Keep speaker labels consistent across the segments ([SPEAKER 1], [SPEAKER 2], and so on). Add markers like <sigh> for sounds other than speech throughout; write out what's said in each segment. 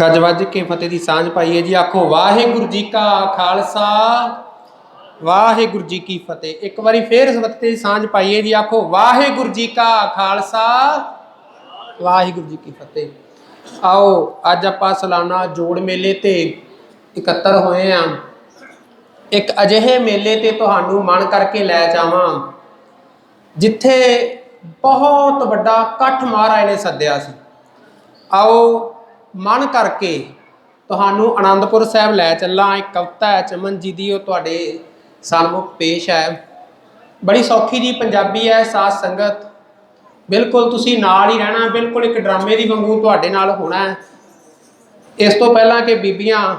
[SPEAKER 1] ਗੱਜ ਵੱਜ ਕੇ ਫਤਿਹ ਦੀ ਸਾਂਝ ਪਾਈਏ ਜੀ। ਆਖੋ, ਵਾਹਿਗੁਰੂ ਜੀ ਕਾ ਖਾਲਸਾ। ਵਾਹਿਗੁਰੂ ਜੀ ਕੀ ਫਤਿਹ। ਇੱਕ ਵਾਰੀ ਫੇਰ ਇਸ ਫਤਿਹ ਦੀ ਸਾਂਝ ਪਾਈਏ ਜੀ। ਆਖੋ, ਵਾਹਿਗੁਰੂ ਜੀ ਕਾ ਖਾਲਸਾ। ਵਾਹਿਗੁਰੂ ਜੀ ਕੀ ਫਤਿਹ। ਆਓ, ਅੱਜ ਆਪਾਂ ਸਾਲਾਨਾ ਜੋੜ ਮੇਲੇ ਤੇ ਇਕੱਤਰ ਹੋਏ ਆਂ। ਇੱਕ ਅਜਿਹੇ ਮੇਲੇ ਤੇ ਤੁਹਾਨੂੰ ਮਨ ਕਰਕੇ ਲੈ ਜਾਵਾਂ, ਜਿੱਥੇ ਬਹੁਤ ਵੱਡਾ ਇਕੱਠ ਮਹਾਰਾਜ ਨੇ ਸੱਦਿਆ ਸੀ। ਆਓ ਮਨ ਕਰਕੇ ਤੁਹਾਨੂੰ ਆਨੰਦਪੁਰ ਸਾਹਿਬ ਲੈ ਚੱਲਾਂ। ਇੱਕ ਕਵਿਤਾ ਹੈ, ਚਮਨ ਜੀ ਦੀ, ਉਹ ਤੁਹਾਡੇ ਸਾਹਮਣੇ ਪੇਸ਼ ਹੈ। ਬੜੀ ਸੌਖੀ ਜੀ ਪੰਜਾਬੀ ਹੈ, ਸਾਧ ਸੰਗਤ। ਬਿਲਕੁਲ ਤੁਸੀਂ ਨਾਲ ਹੀ ਰਹਿਣਾ, ਬਿਲਕੁਲ ਇੱਕ ਡਰਾਮੇ ਦੀ ਵਾਂਗੂ ਤੁਹਾਡੇ ਨਾਲ ਹੋਣਾ ਹੈ। ਇਸ ਤੋਂ ਪਹਿਲਾਂ ਕਿ ਬੀਬੀਆਂ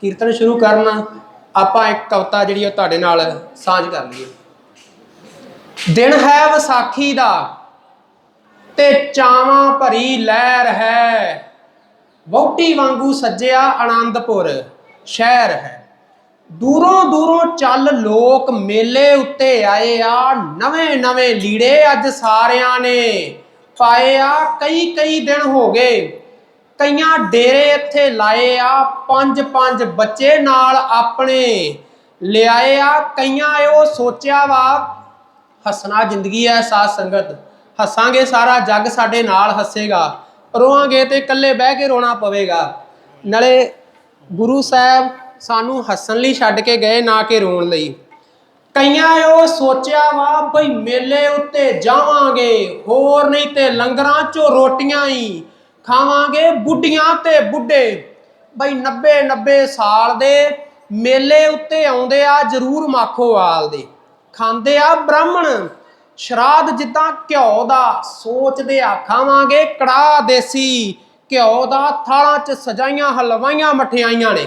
[SPEAKER 1] ਕੀਰਤਨ ਸ਼ੁਰੂ ਕਰਨ, ਆਪਾਂ ਇੱਕ ਕਵਿਤਾ ਜਿਹੜੀ ਉਹ ਤੁਹਾਡੇ ਨਾਲ ਸਾਂਝ ਕਰ ਲਈਏ। ਦਿਨ ਹੈ ਵਿਸਾਖੀ ਦਾ ਤੇ ਚਾਵਾਂ ਭਰੀ ਲਹਿਰ ਹੈ। ਵਹੁਟੀ ਵਾਂਗੂ ਸੱਜਿਆ ਆਨੰਦਪੁਰ, ਸ਼ਹਿਰ ਹੈ। ਦੂਰੋਂ ਦੂਰੋਂ ਚੱਲ ਲੋਕ ਮੇਲੇ ਉੱਤੇ ਆਏ ਆ, ਨਵੇਂ ਨਵੇਂ ਲੀੜੇ ਅੱਜ ਸਾਰਿਆਂ ਨੇ ਪਾਏ ਆ। ਕਈ ਕਈ ਦਿਨ ਹੋ ਗਏ, ਕਈਆਂ ਡੇਰੇ ਇੱਥੇ ਲਾਏ ਆ, ਪੰਜ ਪੰਜ ਬੱਚੇ ਨਾਲ ਆਪਣੇ ਲਿਆਏ ਆ। ਕਈਆਂ ਉਹ ਸੋਚਿਆ ਵਾ, ਹੱਸਣਾ ਜ਼ਿੰਦਗੀ ਹੈ ਸਾਧ ਸੰਗਤ, ਹੱਸਾਂਗੇ ਸਾਰਾ ਜੱਗ ਸਾਡੇ ਨਾਲ ਹੱਸੇਗਾ। ਰੋਵਾਂਗੇ ਤੇ ਇਕੱਲੇ ਬਹਿ ਕੇ ਰੋਣਾ ਪਵੇਗਾ। ਨਾਲੇ ਗੁਰੂ ਸਾਹਿਬ ਸਾਨੂੰ ਹੱਸਣ ਲਈ ਛੱਡ ਕੇ ਗਏ, ਨਾ ਕਿ ਰੋਣ ਲਈ। ਕਈਆਂ ਉਹ ਸੋਚਿਆ ਵਾ, ਬਈ ਮੇਲੇ ਉੱਤੇ ਜਾਵਾਂਗੇ, ਹੋਰ ਨਹੀਂ ਤੇ ਲੰਗਰਾਂ ਚੋਂ ਰੋਟੀਆਂ ਹੀ ਖਾਵਾਂਗੇ, ਬੁੱਢੀਆਂ ਤੇ ਬੁੱਢੇ। ਬਈ 90 90 ਸਾਲ ਦੇ ਮੇਲੇ ਉੱਤੇ ਆਉਂਦੇ ਆ, ਜ਼ਰੂਰ ਮਾਖੋਵਾਲ ਦੇ। ਖਾਂਦੇ ਆ ਬ੍ਰਾਹਮਣ। ਸ਼ਰਾਧ ਜਿੱਦਾਂ ਘਿਓ ਦਾ, ਸੋਚਦੇ ਆ ਖਾਵਾਂਗੇ ਕੜਾਹ ਦੇਸੀ। ਘਿਓ ਦਾ ਥਾਲਾਂ 'ਚ ਸਜਾਈਆਂ ਹਲਵਾਈਆਂ ਮਠਿਆਈਆਂ ਨੇ।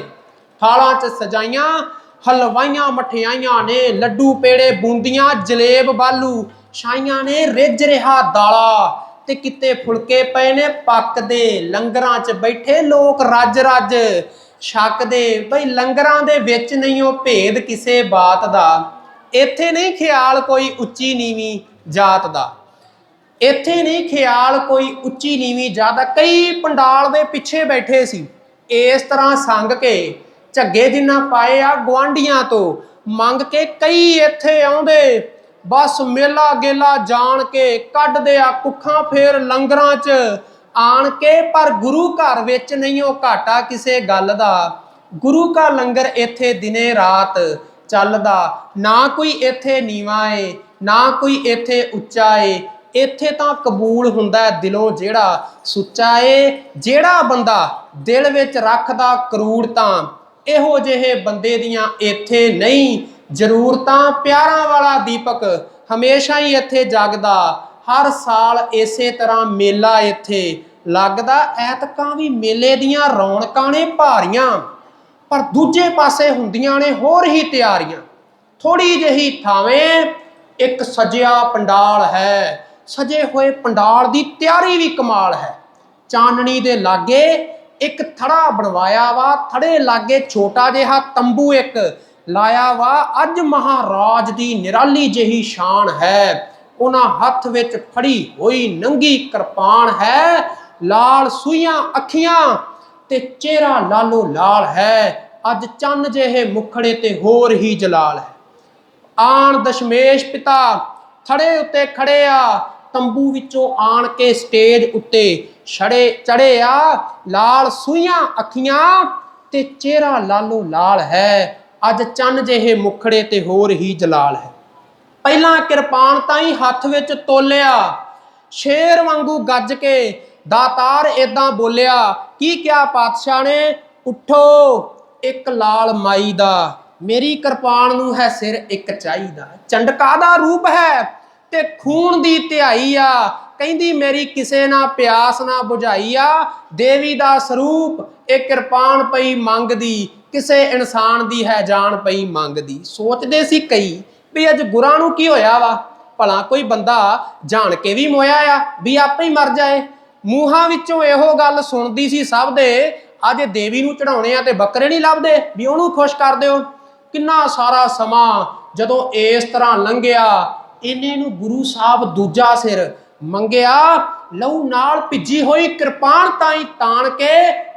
[SPEAKER 1] ਥਾਲਾਂ 'ਚ ਸਜਾਈਆਂ ਹਲਵਾਈਆਂ ਮਠਿਆਈਆਂ ਨੇ, ਲੱਡੂ ਪੇੜੇ ਬੂੰਦੀਆਂ, ਜਲੇਬ ਬਾਲੂ, ਛਾਈਆਂ ਨੇ ਰਿੱਝ ਰਿਹਾ ਦਾਲਾ। ਤੇ ਕਿਤੇ ਫੁਲਕੇ ਪਏ ਨੇ ਪੱਕਦੇ, ਲੰਗਰਾਂ 'ਚ ਬੈਠੇ ਲੋਕ ਰੱਜ ਰੱਜ। ਛੱਕਦੇ, ਬਈ ਲੰਗਰਾਂ ਦੇ ਵਿੱਚ ਨਹੀਂ ਉਹ ਭੇਦ ਕਿਸੇ ਬਾਤ ਦਾ। ਇੱਥੇ ਨਹੀਂ ਖਿਆਲ ਕੋਈ ਉੱਚੀ ਨੀਵੀਂ ਜਾਤ ਦਾ। ਇੱਥੇ ਨਹੀਂ ਖਿਆਲ ਕੋਈ ਉੱਚੀ ਨੀਵੀਂ ਜਾਤ ਕਈ ਪੰਡਾਲ ਦੇ ਪਿੱਛੇ ਬੈਠੇ ਸੀ। ਇਸ ਤਰ੍ਹਾਂ ਸੰਗ ਕੇ ਝੱਗੇ ਜਿੰਨਾ ਪਾਏ ਆ ਗਵਾਂਡੀਆਂ ਤੋਂ, ਮੰਗ ਕੇ ਕਈ ਇੱਥੇ ਆਉਂਦੇ। ਬਸ ਮੇਲਾ ਗੇਲਾ ਜਾਣ ਕੇ ਕੱਢਦੇ ਆ ਕੁੱਖਾਂ, ਫੇਰ ਲੰਗਰਾਂ 'ਚ ਆਣ ਕੇ, ਪਰ ਗੁਰੂ ਘਰ ਵਿੱਚ ਨਹੀਂ ਉਹ ਘਾਟਾ ਕਿਸੇ ਗੱਲ ਦਾ। ਗੁਰੂ ਕਾ ਲੰਗਰ ਇੱਥੇ ਦਿਨੇ ਰਾਤ ਚੱਲਦਾ। ਨਾ ਕੋਈ ਇੱਥੇ ਨੀਵਾ ਏ, ਨਾ ਕੋਈ ਇੱਥੇ ਉੱਚਾ ਏ। ਇੱਥੇ ਤਾਂ ਕਬੂਲ ਹੁੰਦਾ ਹੈ ਦਿਲੋਂ ਜਿਹੜਾ ਸੁੱਚਾ ਏ। ਜਿਹੜਾ ਬੰਦਾ ਦਿਲ ਵਿੱਚ ਰੱਖਦਾ ਕਰੂੜਤਾਂ ਇਹੋ ਜਿਹੇ ਬੰਦੇ ਦੀਆਂ ਇੱਥੇ ਨਹੀਂ। ਜ਼ਰੂਰਤਾਂ ਪਿਆਰਾਂ ਵਾਲਾ ਦੀਪਕ ਹਮੇਸ਼ਾ ਹੀ ਇੱਥੇ ਜਗਦਾ। ਹਰ ਸਾਲ ਇਸੇ ਤਰ੍ਹਾਂ ਮੇਲਾ ਇੱਥੇ ਲੱਗਦਾ। ਐਤਕਾਂ ਵੀ ਮੇਲੇ ਦੀਆਂ ਰੌਣਕਾਂ ਨੇ ਭਾਰੀਆਂ। ਪਰ ਦੂਜੇ ਪਾਸੇ ਹੁੰਦੀਆਂ ਨੇ ਹੋਰ ਹੀ ਤਿਆਰੀਆਂ। ਥੋੜੀ ਜਿਹੀ ਥਾਵੇਂ ਇੱਕ ਸਜਿਆ ਪੰਡਾਲ ਹੈ। ਸਜੇ ਹੋਏ ਪੰਡਾਲ ਦੀ ਤਿਆਰੀ ਵੀ ਕਮਾਲ ਹੈ। ਚਾਨਣੀ ਦੇ ਲਾਗੇ ਇੱਕ ਥੜਾ ਬਣਵਾਇਆ ਵਾ, ਥੜੇ ਲਾਗੇ ਛੋਟਾ ਜਿਹਾ ਤੰਬੂ ਇੱਕ ਲਾਇਆ ਵਾ। ਅੱਜ ਮਹਾਰਾਜ ਦੀ ਨਿਰਾਲੀ ਜਿਹੀ ਸ਼ਾਨ ਹੈ। ਉਹਨਾਂ ਹੱਥ ਵਿੱਚ ਫੜੀ ਹੋਈ ਨੰਗੀ ਕਿਰਪਾਨ ਹੈ। ਲਾਲ ਸੂਈਆਂ, ਅੱਖੀਆਂ ਤੇ ਚਿਹਰਾ ਲਾਲੋ ਲਾਲ ਹੈ। ਅੱਜ ਚੰਨ ਜਿਹੇ ਮੁਖੜੇ ਤੇ ਹੋਰ ਹੀ ਜਲਾਲ ਹੈ। ਆਣ ਦਸ਼ਮੇਸ਼ ਪਿਤਾ, ਥੜੇ ਉੱਤੇ ਖੜੇ ਆ। ਤੰਬੂ ਵਿੱਚੋਂ ਆਣ ਕੇ ਸਟੇਜ ਉੱਤੇ ਛੜੇ ਚੜੇ ਆ। ਲਾਲ ਸੂਈਆਂ ਅੱਖੀਆਂ ਤੇ ਚਿਹਰਾ ਲਾਲੋ ਲਾਲ ਹੈ। ਅੱਜ ਚੰਨ ਜਿਹੇ ਮੁਖੜੇ ਤੇ ਹੋਰ ਹੀ ਜਲਾਲ ਹੈ। ਪਹਿਲਾਂ ਕਿਰਪਾਨ ਤਾਂ ਹੀ ਹੱਥ ਵਿੱਚ ਤੋਲਿਆ। ਸ਼ੇਰ ਵਾਂਗੂ ਗੱਜ ਕੇ ਦਾਤਾਰ ਏਦਾਂ ਬੋਲਿਆ, ਕੀ ਕਿਹਾ ਪਾਤਸ਼ਾਹ ਨੇ? ਉਠੋ, ਇੱਕ ਲਾਲ ਮਾਈ ਦਾ। ਮੇਰੀ ਕਿਰਪਾਨ ਨੂੰ ਹੈ ਸਿਰ ਇੱਕ ਚਾਹੀਦਾ ਚੰਡਕਾ ਦਾ ਰੂਪ ਹੈ ਤੇ ਖੂਨ ਦੀ ਧਿਆਈ ਆ। ਕਹਿੰਦੀ, ਮੇਰੀ ਕਿਸੇ ਨਾ ਪਿਆਸ ਨਾ 부ਝਾਈ ਆ। ਦੇਵੀ ਦਾ ਸਰੂਪ, ਇਹ ਕਿਰਪਾਨ ਪਈ ਮੰਗਦੀ। ਕਿਸੇ ਇਨਸਾਨ ਦੀ ਹੈ ਜਾਨ ਪਈ ਮੰਗਦੀ। ਸੋਚਦੇ ਸੀ ਕਈ ਵੀ ਅੱਜ ਗੁਰਾਂ ਨੂੰ ਕੀ ਹੋਇਆ ਵਾ? ਭਲਾ ਕੋਈ ਬੰਦਾ ਜਾਣ ਕੇ ਵੀ ਮੋਇਆ ਆ, ਵੀ ਆਪੇ ਹੀ ਮਰ ਜਾਏ। ਮੂੰਹਾਂ ਵਿੱਚੋਂ ਇਹੋ ਗੱਲ ਸੁਣਦੀ ਸੀ ਸਭ ਦੇ ਅੱਜ ਦੇਵੀ ਨੂੰ ਚੜਾਉਣੇ ਆ ਤੇ ਬੱਕਰੇ ਨਹੀਂ ਲੱਭਦੇ, ਵੀ ਉਹਨੂੰ ਖੁਸ਼ ਕਰ ਦਿਓ। ਕਿੰਨਾ ਸਾਰਾ ਸਮਾਂ ਜਦੋਂ ਇਸ ਤਰ੍ਹਾਂ ਲੰਘਿਆ, ਇਹਨੇ ਨੂੰ ਗੁਰੂ ਸਾਹਿਬ ਦੂਜਾ ਸਿਰ ਮੰਗਿਆ, ਲਹੂ ਨਾਲ ਭਿੱਜੀ ਹੋਈ ਕਿਰਪਾਨ ਤਾਈ ਤਾਣ ਕੇ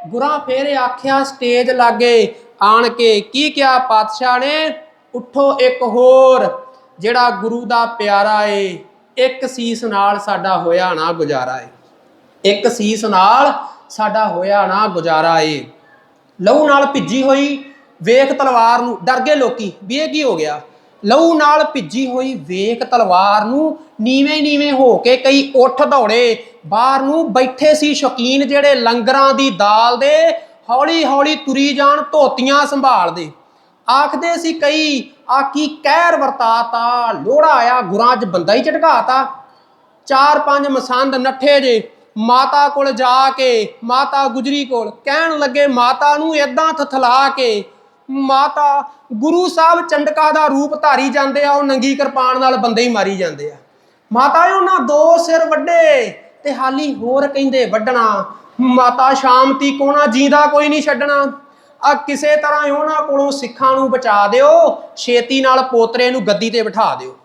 [SPEAKER 1] ਗੁਰਾਂ ਫੇਰ ਆਖਿਆ, ਸਟੇਜ ਲਾਗੇ ਆਣ ਕੇ। ਕੀ ਕਿਹਾ ਪਾਤਸ਼ਾਹ ਨੇ? ਉੱਠੋ ਇੱਕ ਹੋਰ, ਜਿਹੜਾ ਗੁਰੂ ਦਾ ਪਿਆਰਾ ਏ, ਇੱਕ ਸੀਸ ਨਾਲ ਸਾਡਾ ਹੋਇਆ ਨਾ ਗੁਜ਼ਾਰਾ ਏ। ਇੱਕ ਸੀਸ ਨਾਲ ਸਾਡਾ ਹੋਇਆ ਨਾ ਗੁਜ਼ਾਰਾ ਏ। ਲਹੂ ਨਾਲ ਭਿੱਜੀ ਹੋਈ ਵੇਖ ਤਲਵਾਰ ਨੂੰ, ਡਰ ਗਏ ਲੋਕੀ ਵੀ ਇਹ ਕੀ ਹੋ ਗਿਆ? ਲਹੂ ਨਾਲ ਭਿੱਜੀ ਹੋਈ ਵੇਖ ਤਲਵਾਰ ਨੂੰ ਨੀਵੇਂ ਨੀਵੇਂ ਹੋ ਕੇ ਕਈ ਉੱਠ ਦੌੜੇ, ਬਾਹਰ ਨੂੰ ਬੈਠੇ ਸੀ ਸ਼ੌਕੀਨ ਜਿਹੜੇ ਲੰਗਰਾਂ ਦੀ ਦਾਲ ਦੇ ਹੌਲੀ ਹੌਲੀ ਤੁਰੀ ਜਾਣ ਧੋਤੀਆਂ ਸੰਭਾਲਦੇ ਆਖਦੇ ਸੀ ਕਈ, ਆ ਕੀ ਕਹਿਰ ਵਰਤਾਤਾ ਲੋੜਾ ਆਇਆ, ਗੁਰਾਂ 'ਚ ਬੰਦਾ ਹੀ ਝਟਕਾਤਾ। ਚਾਰ ਪੰਜ ਮਸੰਦ ਨੱਠੇ ਜੇ ਮਾਤਾ ਕੋਲ ਜਾ ਕੇ, ਮਾਤਾ ਗੁਜਰੀ ਕੋਲ ਕਹਿਣ ਲੱਗੇ, ਮਾਤਾ ਨੂੰ ਏਦਾਂ ਥਥਲਾ ਕੇ। ਮਾਤਾ ਗੁਰੂ ਸਾਹਿਬ ਚੰਡਕਾ ਦਾ ਰੂਪ ਧਾਰੀ ਜਾਂਦੇ ਆ, ਉਹ ਨੰਗੀ ਕਿਰਪਾਨ ਨਾਲ ਬੰਦੇ ਹੀ ਮਾਰੀ ਜਾਂਦੇ ਆ। ਮਾਤਾ ਉਹਨਾਂ ਦੋ ਸਿਰ ਵੱਡੇ ਤੇ ਹਾਲੀ ਹੋਰ ਕਹਿੰਦੇ ਵੱਢਣਾ ਮਾਤਾ ਸ਼ਾਮਤੀ ਕੋਣਾ ਜੀਂਦਾ ਕੋਈ ਨਹੀਂ ਛੱਡਣਾ। ਆ ਕਿਸੇ ਤਰ੍ਹਾਂ ਉਹਨਾਂ ਕੋਲੋਂ ਸਿੱਖਾਂ ਨੂੰ ਬਚਾ ਦਿਓ, ਛੇਤੀ ਨਾਲ ਪੋਤਰੇ ਨੂੰ ਗੱਦੀ ਤੇ ਬਿਠਾ ਦਿਓ।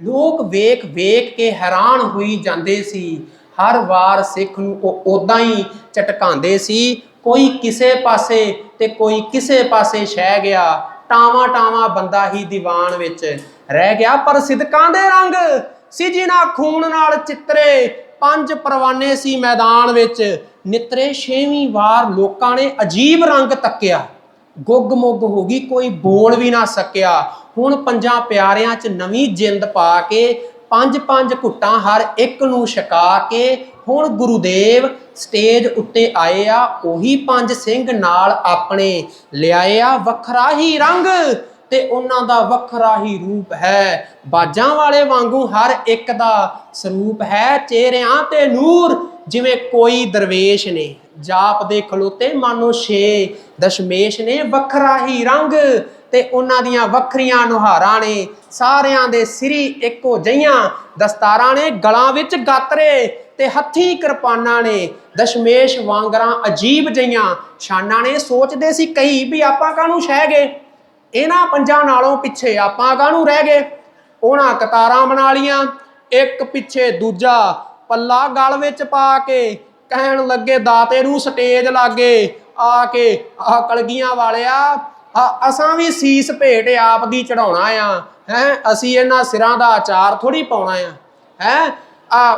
[SPEAKER 1] ਲੋਕ ਵੇਖ ਵੇਖ ਕੇ ਹੈਰਾਨ ਹੋਈ ਜਾਂਦੇ ਸੀ। ਹਰ ਵਾਰ ਸਿੱਖ ਨੂੰ ਉਹ ਉਦਾਂ ਹੀ ਚਟਕਾਉਂਦੇ ਸੀ, ਕੋਈ ਕਿਸੇ ਪਾਸੇ ਤੇ ਕੋਈ ਕਿਸੇ ਪਾਸੇ ਛਹਿ ਗਿਆ, ਟਾਵਾ ਟਾਵਾ ਬੰਦਾ ਹੀ ਦੀਵਾਨ ਵਿੱਚ ਰਹਿ ਗਿਆ, ਪਰ ਸਿਦਕਾਂ ਦੇ ਰੰਗ ਸੀ ਜਿਨ੍ਹਾਂ ਖੂਨ ਨਾਲ ਚਿੱਤਰੇ, ਪੰਜ ਪਰਵਾਨੇ ਸੀ ਮੈਦਾਨ ਵਿੱਚ, ਨਿਤਰੇ ਛੇਵੀਂ ਵਾਰ ਲੋਕਾਂ ਨੇ ਅਜੀਬ ਰੰਗ ਤੱਕਿਆ, ਗੁੱਗ ਮੁੱਗ ਹੋ ਗਈ, ਕੋਈ ਬੋਲ ਵੀ ਨਾ ਸਕਿਆ, ਹੁਣ ਪੰਜਾਂ ਪਿਆਰਿਆਂ 'ਚ ਨਵੀਂ ਜਿੰਦ ਪਾ ਕੇ ਪੰਜ ਪੰਜ ਘੁੱਟਾਂ ਹਰ ਇੱਕ ਨੂੰ ਛਕਾ ਕੇ ਹੁਣ ਗੁਰੂਦੇਵ ਸਟੇਜ ਉੱਤੇ ਆਏ ਆ, ਉਹੀ ਪੰਜ ਸਿੰਘ ਨਾਲ ਆਪਣੇ ਲਿਆਏ ਆ ਵੱਖਰਾ ਹੀ ਰੰਗ ਤੇ ਉਹਨਾਂ ਦਾ ਵੱਖਰਾ ਹੀ ਰੂਪ ਹੈ। ਬਾਜਾਂ ਵਾਲੇ ਵਾਂਗੂ ਹਰ ਇੱਕ ਦਾ ਸਰੂਪ ਹੈ, ਚਿਹਰਿਆਂ ਤੇ ਨੂਰ ਜਿਵੇਂ ਕੋਈ ਦਰਵੇਸ਼ ਨੇ। ਜਾਪ ਦੇ ਖਲੋਤੇ ਮਾਨੋ ਛੇ ਦਸ਼ਮੇਸ਼ ਨੇ, ਵੱਖਰਾ ਹੀ ਰੰਗ ਤੇ ਉਹਨਾਂ ਦੀਆਂ ਵੱਖਰੀਆਂ ਨੁਹਾਰਾਂ ਨੇ। ਸਾਰਿਆਂ ਦੇ ਸਿਰੀ ਇੱਕੋ ਜਈਆਂ ਦਸਤਾਰਾਂ ਨੇ, ਗਲਾਂ ਵਿੱਚ ਗਾਤਰੇ ਤੇ ਹੱਥੀ ਕਿਰਪਾਨਾਂ ਨੇ। ਦਸ਼ਮੇਸ਼ ਵਾਂਗਰਾਂ ਅਜੀਬ ਜਈਆਂ ਸ਼ਾਨਾਂ ਨੇ। ਸੋਚਦੇ ਸੀ ਕਈ ਵੀ ਆਪਾਂ ਕਾਹਨੂੰ ਸਹਿ ਗਏ? ਇਹਨਾਂ ਪੰਜਾਂ ਨਾਲੋਂ ਪਿੱਛੇ ਆਪਾਂ ਕਾਹਨੂੰ ਰਹਿ ਗਏ? ਉਹਨਾਂ ਕਤਾਰਾਂ ਬਣਾ ਲੀਆਂ ਇੱਕ ਪਿੱਛੇ ਦੂਜਾ ਪੱਲਾ ਗਲ ਵਿੱਚ ਪਾ ਕੇ ਕਹਿਣ ਲੱਗੇ, ਦਾਤੇ ਨੂੰ ਸਟੇਜ ਲਾਗੇ ਆ ਕੇ ਆ ਕਲਗੀਆਂ ਵਾਲਿਆ ਆ, ਅਸਾਂ ਵੀ ਸੀਸ ਭੇਟ ਆਪ ਦੀ ਚੜਾਉਣਾ ਆ, ਹੈ? ਅਸੀਂ ਇਹਨਾਂ ਸਿਰਾਂ ਦਾ ਆਚਾਰ ਥੋੜੀ ਪਾਉਣਾ ਆ, ਹੈ? ਆ,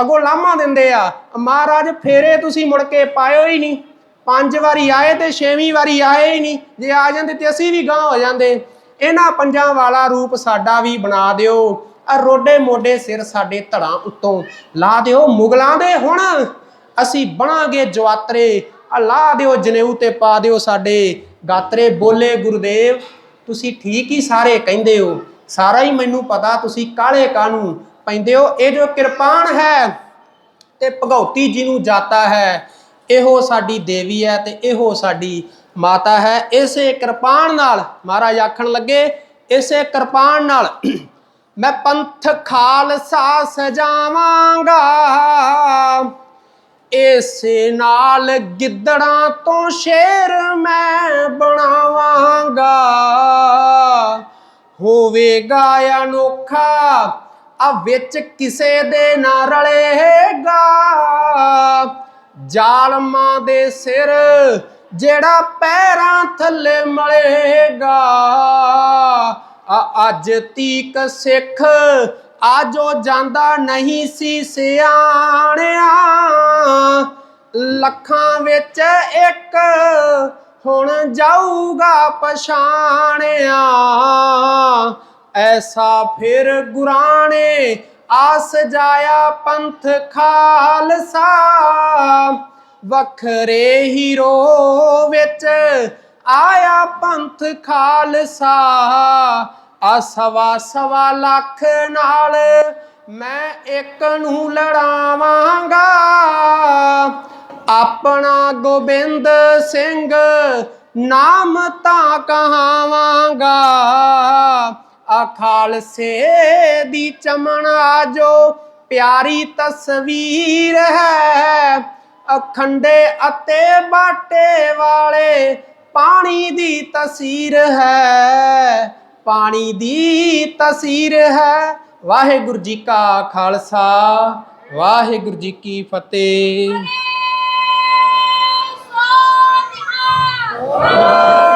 [SPEAKER 1] ਅਗੋ ਲਾਮਾ ਦਿੰਦੇ ਆ, ਮਹਾਰਾਜ ਫੇਰੇ ਤੁਸੀਂ ਮੁੜ ਕੇ ਪਾਇਓ ਹੀ ਨਹੀਂ, ਪੰਜ ਵਾਰੀ ਆਏ ਤੇ ਛੇਵੀਂ ਵਾਰੀ ਆਏ ਹੀ ਨਹੀਂ, ਜੇ ਆ ਜਾਂਦੇ ਤੇ ਅਸੀਂ ਵੀ ਗਾਂ ਹੋ ਜਾਂਦੇ, ਇਹਨਾਂ ਪੰਜਾਂ ਵਾਲਾ ਰੂਪ ਸਾਡਾ ਵੀ ਬਣਾ ਦਿਓ, ਆ ਰੋਡੇ ਮੋਡੇ ਸਿਰ ਸਾਡੇ ਧੜਾਂ ਉੱਤੋਂ ਲਾ ਦਿਓ, ਮੁਗਲਾਂ ਦੇ ਹੁਣ ਅਸੀਂ ਬਣਾਂਗੇ ਜਵਾਤਰੇ, ਆ ਲਾ ਦਿਓ ਜਨੇਊ ਤੇ ਪਾ ਦਿਓ ਸਾਡੇ ਗਾਤਰੇ ਬੋਲੇ, ਗੁਰਦੇਵ, ਤੁਸੀਂ ਠੀਕ ਹੀ ਸਾਰੇ ਕਹਿੰਦੇ ਹੋ। ਸਾਰਾ ਹੀ ਮੈਨੂੰ ਪਤਾ, ਤੁਸੀਂ ਕਾਲੇ ਕਾਨੂੰ ਪੈਂਦੇ ਹੋ। ਇਹ ਜੋ ਕਿਰਪਾਨ ਹੈ ਤੇ ਭਗਉਤੀ ਜੀ ਨੂੰ ਜਾਤਾ ਹੈ, ਇਹੋ ਸਾਡੀ ਦੇਵੀ ਹੈ ਤੇ ਇਹੋ ਸਾਡੀ ਮਾਤਾ ਹੈ। ਇਸੇ ਕਿਰਪਾਨ ਨਾਲ ਮਹਾਰਾਜ ਆਖਣ ਲੱਗੇ, ਇਸੇ ਕਿਰਪਾਨ ਨਾਲ <clears throat> ਮੈਂ ਪੰਥ ਖਾਲਸਾ ਸਜਾਵਾਂਗਾ। ਇਸੇ ਨਾਲ ਗਿੱਦੜਾਂ ਤੋਂ ਸ਼ੇਰ ਮੈਂ ਹੋਵੇਗਾ ਅਨੋਖਾ, ਆ ਵਿੱਚ ਕਿਸੇ ਦੇ ਨਾ ਰਲੇਗਾ। ਜ਼ਾਲਮਾਂ ਦੇ ਸਿਰ ਜਿਹੜਾ ਪੈਰਾਂ ਥੱਲੇ ਮਲੇਗਾ। ਆ ਅੱਜ ਤੀਕ ਸਿੱਖ ਆਜੋ ਜਾਂਦਾ ਨਹੀਂ ਸੀ ਸਿਆਣਿਆ। ਲੱਖਾਂ ਵਿੱਚ ਇੱਕ ਹੁਣ ਜਾਊਗਾ ਪਛਾਣਿਆ। ਐਸਾ ਫਿਰ ਗੁਰਾਣੇ ਆਸ ਜਾਇਆ ਪੰਥ ਖਾਲਸਾ। ਵੱਖਰੇ ਹੀਰੋ ਵਿੱਚ ਆਇਆ ਪੰਥ ਖਾਲਸਾ। ਆ ਸਵਾ ਸਵਾ ਲੱਖ ਨਾਲ ਮੈਂ ਇੱਕ ਨੂੰ ਲੜਾਵਾਂਗਾ। ਆਪਣਾ ਗੋਬਿੰਦ ਸਿੰਘ ਨਾਮ ਤਾਂ ਕਹਾਵਾਂਗਾ। ਆ ਖਾਲਸੇ ਦੀ ਚਮਣਾ ਜੋ ਪਿਆਰੀ ਤਸਵੀਰ ਹੈ। ਅਖੰਡੇ ਅਤੇ ਬਾਟੇ ਵਾਲੇ ਪਾਣੀ ਦੀ ਤਸਵੀਰ ਹੈ। ਪਾਣੀ ਦੀ ਤਸਵੀਰ ਹੈ। ਵਾਹਿਗੁਰੂ ਜੀ ਕਾ ਖਾਲਸਾ, ਵਾਹਿਗੁਰੂ ਜੀ ਕੀ ਫਤਿਹ। Amém.